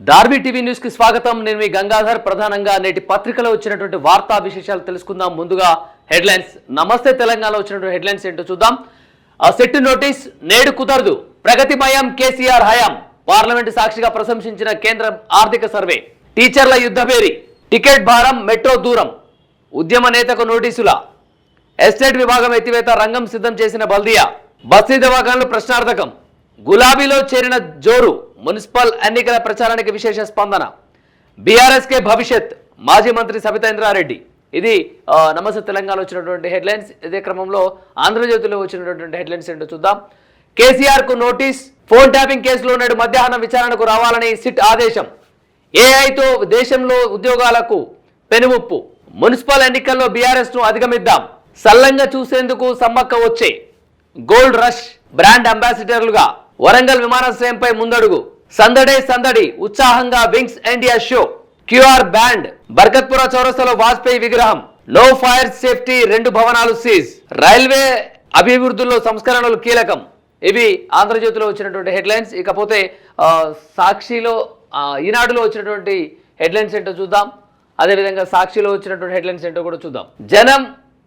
Darby TV న్యూస్కి స్వాగతం. నేను మీ గంగాధర్. ప్రధానంగా నేటి పత్రికలో వచ్చినటువంటి వార్తా విశేషాలు తెలుసుకుందాం. ముందుగా హెడ్లైన్స్. నమస్తే తెలంగాణలో వచ్చినటువంటి హెడ్లైన్స్ ఏంటో చూద్దాం. సెట్ నోటీస్ నేడు కుదరదు. ప్రగతిమయం కేసీఆర్ హయాం. పార్లమెంటు సాక్షిగా ప్రశంసించిన కేంద్ర ఆర్థిక సర్వే. టీచర్ల యుద్ధభేరి. టికెట్ భారం మెట్రో దూరం. ఉద్యమ నేతకు నోటీసుల. ఎస్టేట్ విభాగం ఎత్తివేత రంగం సిద్ధం చేసిన బల్దియా. బస్తీ దవాఖాన్లు ప్రశ్నార్థకం. గులాబీలో చేరిన జోరు. మున్సిపల్ ఎన్నికల ప్రచారానికి విశేష స్పందన. బీఆర్ఎస్కే భవిష్యత్ మాజీ మంత్రి సబితేంద్రారెడ్డి. ఇది నమస్తే తెలంగాణ వచ్చినటువంటి హెడ్లైన్స్. ఇదే క్రమంలో ఆంధ్రజ్యోతిలో వచ్చినటువంటి హెడ్లైన్స్ ఏంటో చూద్దాం. కేసీఆర్కు నోటీస్ ఫోన్ ట్యాపింగ్ కేసులో నేడు మధ్యాహ్నం విచారణకు రావాలని సిట్ ఆదేశం. ఏఐతో దేశంలో ఉద్యోగాలకు పెనుముప్పు. మున్సిపల్ ఎన్నికల్లో బీఆర్ఎస్ను అధిగమిద్దాం. సల్లంగా చూసేందుకు సమ్మక్క వచ్చే. గోల్డ్ రష్ బ్రాండ్ అంబాసిడర్లుగా వరంగల్ విమానాశ్రయంపై ముందడుగు. సందడే సందడి. ఉత్సాహంగా wings India show. QR band. Barkatpura చౌరస్తలో Vajpayee విగ్రహం. నో ఫైర్ సేఫ్టీ రెండు భవనాలు సీజ్. రైల్వే అభివృద్ధిలో సంస్కరణలు కీలకం. ఇవి ఆంధ్రజ్యోతిలో వచ్చినటువంటి హెడ్లైన్స్. ఇకపోతే సాక్షిలో ఈనాడులో వచ్చినటువంటి హెడ్లైన్స్ ఏంటో చూద్దాం. అదేవిధంగా సాక్షిలో వచ్చినటువంటి హెడ్లైన్స్ ఏంటో కూడా చూద్దాం. జనం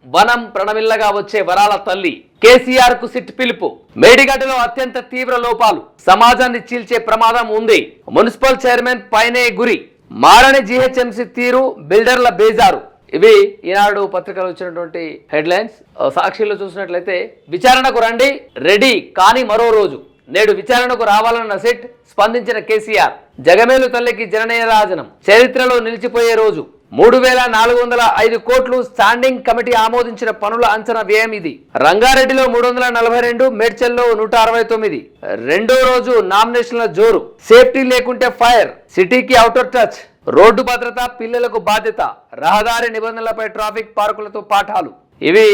వనం ప్రణమిల్లగా వచ్చే వరాల తల్లి కేసీఆర్కు సిట్ పిలుపు. మేడిగడ్డలో అత్యంత తీవ్ర లోపాలు. సమాజాన్ని చీల్చే ప్రమాదం ఉంది. మున్సిపల్ చైర్మన్ పైనే గురి. మారని జీహెచ్ఎంసీ తీరు బిల్డర్ల బేజారు. ఇవి ఈనాడు పత్రికలు వచ్చినటువంటి హెడ్లైన్స్. సాక్షిలో చూసినట్లయితే విచారణకు రండి రెడీ కానీ మరో రోజు. నేడు విచారణకు రావాలన్న సిట్ స్పందించిన కేసీఆర్. జగమేలు తల్లికి జననీయరాజనం చరిత్రలో నిలిచిపోయే రోజు. మూడు వేల నాలుగు వందల ఐదు కోట్లు స్టాండింగ్ కమిటీ ఆమోదించిన పనుల అంచనా వ్యయం ఇది. రంగారెడ్డిలో మూడు వందల నలభై రెండు మేడ్చల్లో నూట అరవై తొమ్మిది. రెండో రోజు నామినేషన్ల జోరు. సేఫ్టీ లేకుంటే ఫైర్ సిటీకి అవుటర్ టచ్. రోడ్డు భద్రత పిల్లలకు బాధ్యత. రహదారి నిబంధనలపై ట్రాఫిక్ పార్కులతో పాఠాలు. ఇవి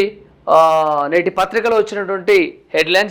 నేటి పత్రికలో వచ్చినటువంటి హెడ్లైన్స్